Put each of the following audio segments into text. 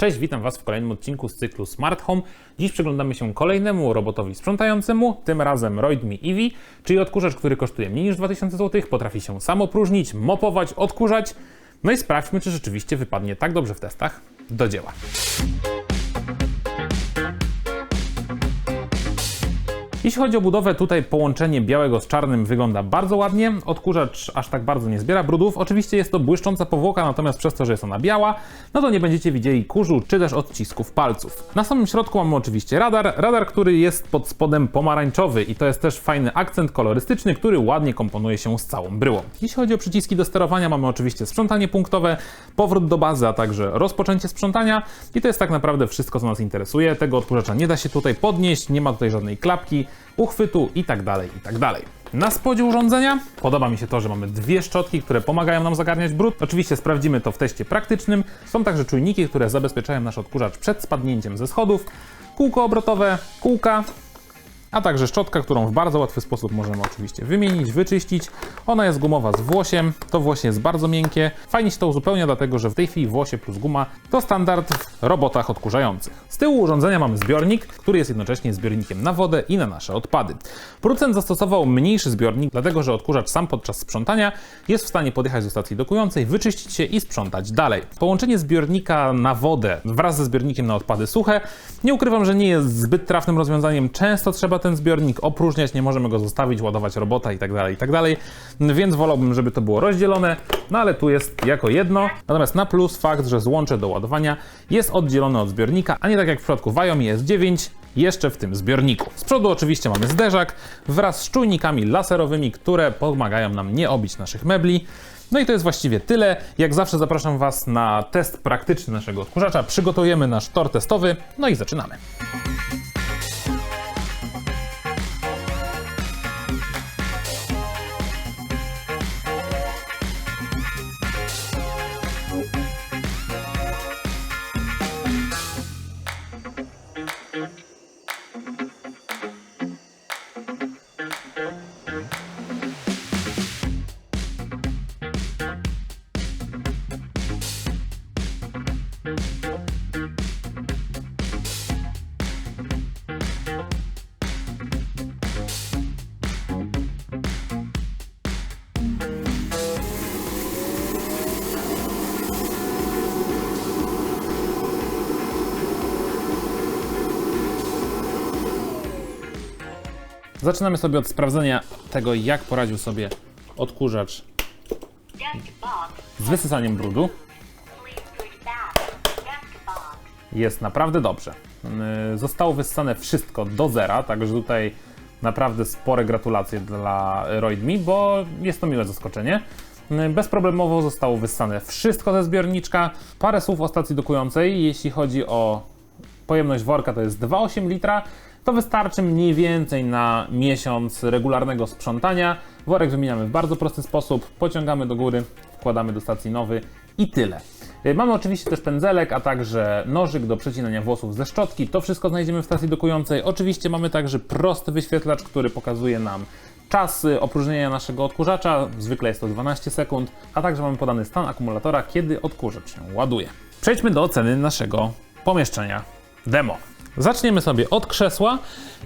Cześć, witam Was w kolejnym odcinku z cyklu Smart Home. Dziś przyglądamy się kolejnemu robotowi sprzątającemu, tym razem Roidmi Eevee, czyli odkurzacz, który kosztuje mniej niż 2000 zł, potrafi się sam opróżnić, mopować, odkurzać. No i sprawdźmy, czy rzeczywiście wypadnie tak dobrze w testach. Do dzieła. Jeśli chodzi o budowę, tutaj połączenie białego z czarnym wygląda bardzo ładnie. Odkurzacz aż tak bardzo nie zbiera brudów. Oczywiście jest to błyszcząca powłoka, natomiast przez to, że jest ona biała, no to nie będziecie widzieli kurzu czy też odcisków palców. Na samym środku mamy oczywiście radar, radar, który jest pod spodem pomarańczowy i to jest też fajny akcent kolorystyczny, który ładnie komponuje się z całą bryłą. Jeśli chodzi o przyciski do sterowania, mamy oczywiście sprzątanie punktowe, powrót do bazy, a także rozpoczęcie sprzątania i to jest tak naprawdę wszystko, co nas interesuje. Tego odkurzacza nie da się tutaj podnieść, nie ma tutaj żadnej klapki, uchwytu i tak dalej, i tak. Na spodzie urządzenia podoba mi się to, że mamy dwie szczotki, które pomagają nam zagarniać brud. Oczywiście sprawdzimy to w teście praktycznym. Są także czujniki, które zabezpieczają nasz odkurzacz przed spadnięciem ze schodów, kółko obrotowe, kółka, a także szczotka, którą w bardzo łatwy sposób możemy oczywiście wymienić, wyczyścić. Ona jest gumowa z włosiem, to włosie jest bardzo miękkie. Fajnie się to uzupełnia, dlatego że w tej chwili włosie plus guma to standard w robotach odkurzających. Z tyłu urządzenia mamy zbiornik, który jest jednocześnie zbiornikiem na wodę i na nasze odpady. Producent zastosował mniejszy zbiornik, dlatego że odkurzacz sam podczas sprzątania jest w stanie podjechać do stacji dokującej, wyczyścić się i sprzątać dalej. Połączenie zbiornika na wodę wraz ze zbiornikiem na odpady suche, nie ukrywam, że nie jest zbyt trafnym rozwiązaniem. Często trzeba ten zbiornik opróżniać, nie możemy go zostawić, ładować robota i tak dalej, i tak. Więc wolałbym, żeby to było rozdzielone, no ale tu jest jako jedno. Natomiast na plus fakt, że złącze do ładowania jest oddzielone od zbiornika, a nie tak jak w przypadku Xiaomi jest 9 jeszcze w tym zbiorniku. Z przodu oczywiście mamy zderzak wraz z czujnikami laserowymi, które pomagają nam nie obić naszych mebli. No i to jest właściwie tyle. Jak zawsze zapraszam Was na test praktyczny naszego odkurzacza. Przygotujemy nasz tor testowy, no i zaczynamy. Zaczynamy sobie od sprawdzenia tego, jak poradził sobie odkurzacz z wysysaniem brudu. Jest naprawdę dobrze. Yy, Zostało wyssane wszystko do zera, także tutaj naprawdę spore gratulacje dla Roidmi, bo jest to miłe zaskoczenie. Yy, Bezproblemowo zostało wyssane wszystko ze zbiorniczka. Parę słów o stacji dokującej, jeśli chodzi o pojemność worka to jest 2,8 litra. To wystarczy mniej więcej na miesiąc regularnego sprzątania. Worek wymieniamy w bardzo prosty sposób. Pociągamy do góry, wkładamy do stacji nowy i tyle. Y, Mamy oczywiście też pędzelek, a także nożyk do przecinania włosów ze szczotki. To wszystko znajdziemy w stacji dokującej. Oczywiście mamy także prosty wyświetlacz, który pokazuje nam czas opróżnienia naszego odkurzacza. Zwykle jest to 12 sekund, a także mamy podany stan akumulatora, kiedy odkurzacz się ładuje. Przejdźmy do oceny naszego pomieszczenia demo. Zaczniemy sobie od krzesła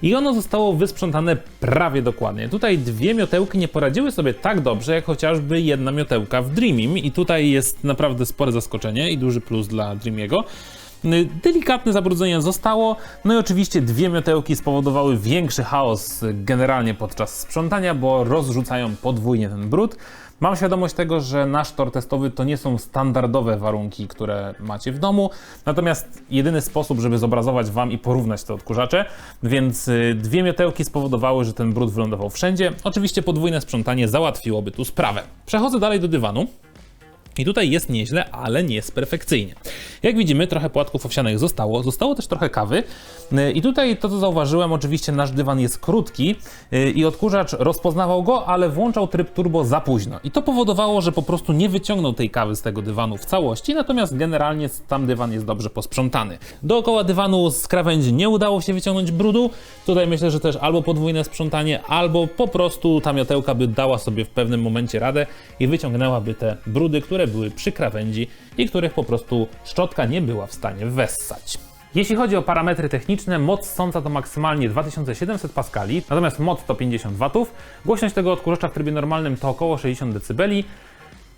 i ono zostało wysprzątane prawie dokładnie. Tutaj dwie miotełki nie poradziły sobie tak dobrze, jak chociażby jedna miotełka w Dreamim i tutaj jest naprawdę spore zaskoczenie i duży plus dla Dreamiego. Delikatne zabrudzenie zostało, no i oczywiście dwie miotełki spowodowały większy chaos generalnie podczas sprzątania, bo rozrzucają podwójnie ten brud. Mam świadomość tego, że nasz tor testowy to nie są standardowe warunki, które macie w domu, natomiast jedyny sposób, żeby zobrazować Wam i porównać te odkurzacze, więc y, dwie miotełki spowodowały, że ten brud wylądował wszędzie. Oczywiście podwójne sprzątanie załatwiłoby tu sprawę. Przechodzę dalej do dywanu. I tutaj jest nieźle, ale nie jest perfekcyjnie. Jak widzimy, trochę płatków owsianych zostało, zostało też trochę kawy. Yy, I tutaj to, co zauważyłem, oczywiście nasz dywan jest krótki yy, i odkurzacz rozpoznawał go, ale włączał tryb turbo za późno. I to powodowało, że po prostu nie wyciągnął tej kawy z tego dywanu w całości, natomiast generalnie tam dywan jest dobrze posprzątany. Dookoła dywanu z krawędzi nie udało się wyciągnąć brudu. Tutaj myślę, że też albo podwójne sprzątanie, albo po prostu ta miotełka by dała sobie w pewnym momencie radę i wyciągnęłaby te brudy, które które były przy krawędzi i których po prostu szczotka nie była w stanie wessać. Jeśli chodzi o parametry techniczne, moc sąca to maksymalnie 2700 paskali, natomiast moc to 50 W. Głośność tego odkurzacza w trybie normalnym to około 60 dB.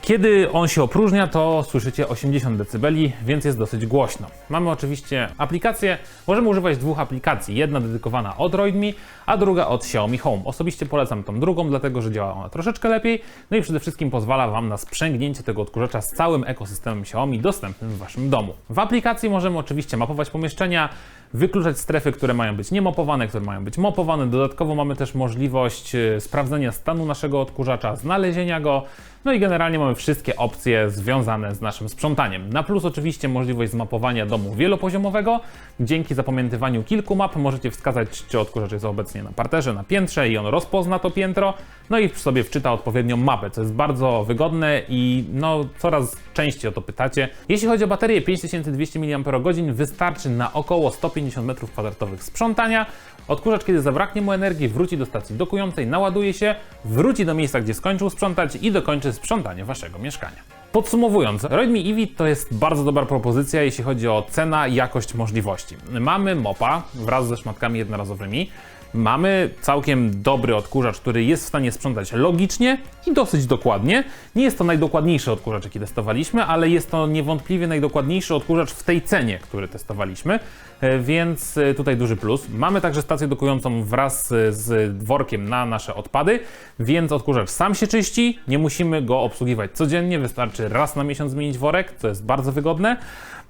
Kiedy on się opróżnia, to słyszycie 80 dB, więc jest dosyć głośno. Mamy oczywiście aplikacje, możemy używać dwóch aplikacji. Jedna dedykowana od RoidMe, a druga od Xiaomi Home. Osobiście polecam tą drugą, dlatego że działa ona troszeczkę lepiej, no i przede wszystkim pozwala Wam na sprzęgnięcie tego odkurzacza z całym ekosystemem Xiaomi dostępnym w Waszym domu. W aplikacji możemy oczywiście mapować pomieszczenia, wykluczać strefy, które mają być niemopowane, które mają być mopowane. Dodatkowo mamy też możliwość e, sprawdzenia stanu naszego odkurzacza, znalezienia go, no i generalnie mamy wszystkie opcje związane z naszym sprzątaniem. Na plus oczywiście możliwość zmapowania domu wielopoziomowego. Dzięki zapamiętywaniu kilku map możecie wskazać, czy odkurzacz jest obecnie na parterze, na piętrze i on rozpozna to piętro, no i sobie wczyta odpowiednią mapę, co jest bardzo wygodne i no coraz częściej o to pytacie. Jeśli chodzi o baterię 5200 mAh wystarczy na około 150 m2 sprzątania. Odkurzacz, kiedy zabraknie mu energii, wróci do stacji dokującej, naładuje się, wróci do miejsca, gdzie skończył sprzątać i dokończy sprzątanie waszego mieszkania. Podsumowując, RoidMe Eevee to jest bardzo dobra propozycja, jeśli chodzi o cena, jakość, możliwości. Mamy mopa wraz ze szmatkami jednorazowymi. Mamy całkiem dobry odkurzacz, który jest w stanie sprzątać logicznie i dosyć dokładnie. Nie jest to najdokładniejszy odkurzacz, jaki testowaliśmy, ale jest to niewątpliwie najdokładniejszy odkurzacz w tej cenie, który testowaliśmy, e, więc e, tutaj duży plus. Mamy także stację dokującą wraz e, z workiem na nasze odpady, więc odkurzacz sam się czyści, nie musimy go obsługiwać codziennie, wystarczy raz na miesiąc zmienić worek, co jest bardzo wygodne.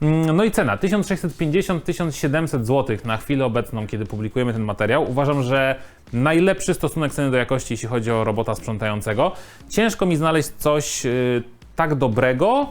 Mm, No i cena 1650-1700 zł na chwilę obecną, kiedy publikujemy ten materiał. Uważam, że najlepszy stosunek ceny do jakości, jeśli chodzi o robota sprzątającego. Ciężko mi znaleźć coś yy, tak dobrego,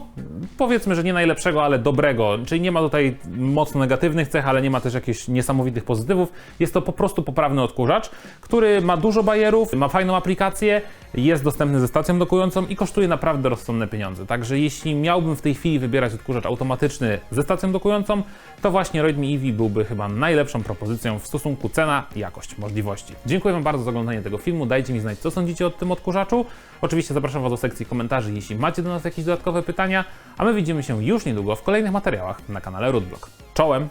powiedzmy, że nie najlepszego, ale dobrego. Czyli nie ma tutaj mocno negatywnych cech, ale nie ma też jakichś niesamowitych pozytywów. Jest to po prostu poprawny odkurzacz, który ma dużo bajerów, ma fajną aplikację, jest dostępny ze stacją dokującą i kosztuje naprawdę rozsądne pieniądze. Także jeśli miałbym w tej chwili wybierać odkurzacz automatyczny ze stacją dokującą, to właśnie RoidMe Eevee byłby chyba najlepszą propozycją w stosunku cena, jakość, możliwości. Dziękuję Wam bardzo za oglądanie tego filmu. Dajcie mi znać, co sądzicie o tym odkurzaczu. Oczywiście zapraszam Was do sekcji komentarzy, jeśli macie do nas jakieś dodatkowe pytania, a my widzimy się już niedługo w kolejnych materiałach na kanale Rootblock. Czołem!